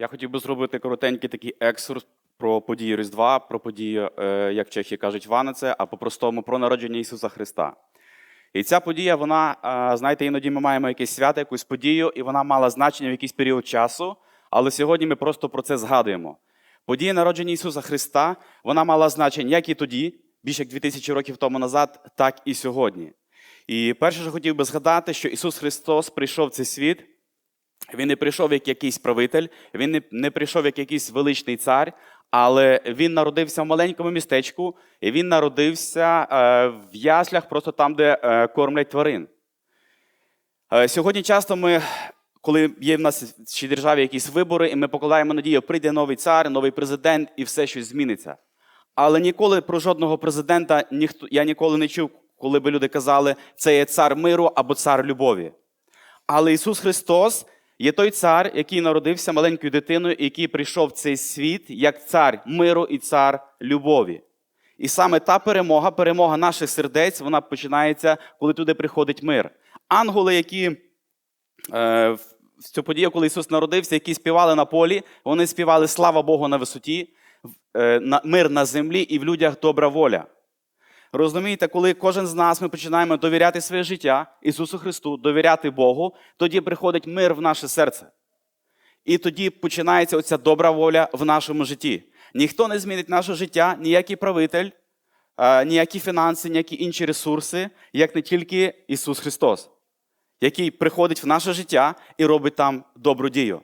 Я хотів би зробити коротенький такий екскурс про події Різдва, про події, е, як чехи кажуть, Ванеце, а по-простому про народження Ісуса Христа. І ця подія, вона, е, знаєте, іноді ми маємо якесь свято, якусь подію, і вона мала значення в якийсь період часу, але сьогодні ми просто про це згадуємо. Подія народження Ісуса Христа, вона мала значення як і тоді, більше як 2000 років тому назад, так і сьогодні. І перше, що хотів би згадати, що Ісус Христос прийшов в цей світ. Він не прийшов як якийсь правитель, він не, прийшов як якийсь величний цар, але він народився в маленькому містечку, і він народився е, в яслях, просто там, де е, кормлять тварин. Е, сьогодні часто ми, коли є в нас в державі якісь вибори, і ми покладаємо надію, прийде новий цар, новий президент, і все щось зміниться. Але ніколи про жодного президента ніхто, я ніколи не чув, коли би люди казали, це є цар миру або цар любові. Але Ісус Христос є той цар, який народився маленькою дитиною, який прийшов в цей світ як цар миру і цар любові. І саме та перемога, перемога наших сердець, вона починається, коли туди приходить мир. Ангели, які е, в цю подію, коли Ісус народився, які співали на полі, вони співали слава Богу на висоті, е, на- мир на землі і в людях добра воля. Розумієте, коли кожен з нас ми починаємо довіряти своє життя Ісусу Христу, довіряти Богу, тоді приходить мир в наше серце. І тоді починається оця добра воля в нашому житті. Ніхто не змінить наше життя, ніякий правитель, е, ніякі фінанси, ніякі інші ресурси, як не тільки Ісус Христос, який приходить в наше життя і робить там добру дію.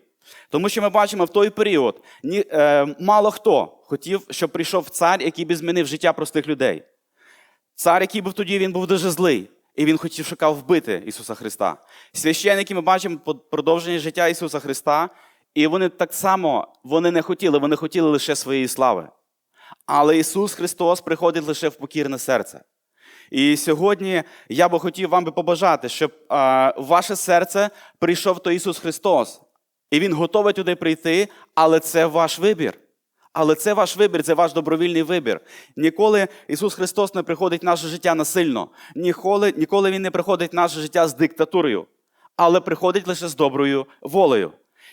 Тому що ми бачимо в той період, е, мало хто хотів, щоб прийшов цар, який би змінив життя простих людей. Цар, який був тоді, він був дуже злий, і він хотів шукав вбити Ісуса Христа. Священники ми бачимо продовження життя Ісуса Христа, і вони так само вони не хотіли, вони хотіли лише своєї слави. Але Ісус Христос приходить лише в покірне серце. І сьогодні я би хотів вам би побажати, щоб в ваше серце прийшов той Ісус Христос. І Він готовий туди прийти, але це ваш вибір. Але це ваш вибір, це ваш добровільний вибір. Ніколи Ісус Христос не приходить в наше життя насильно. Ніколи, ніколи Він не приходить в наше життя з диктатурою, але приходить лише з доброю волею.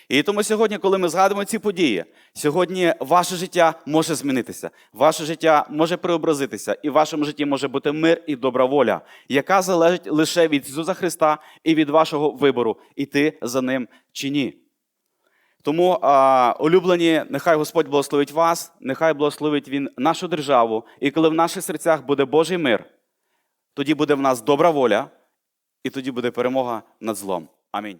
І тому сьогодні, коли ми згадуємо ці події, сьогодні ваше життя може змінитися, ваше життя може преобразитися, і в вашому житті може бути мир і добра воля, яка залежить лише від Ісуса Христа і від вашого вибору, іти за ним чи ні. Тому, а, улюблені, нехай Господь благословить вас, нехай благословить Він нашу державу. І коли в наших серцях буде Божий мир, тоді буде в нас добра воля, і тоді буде перемога над злом. Амінь.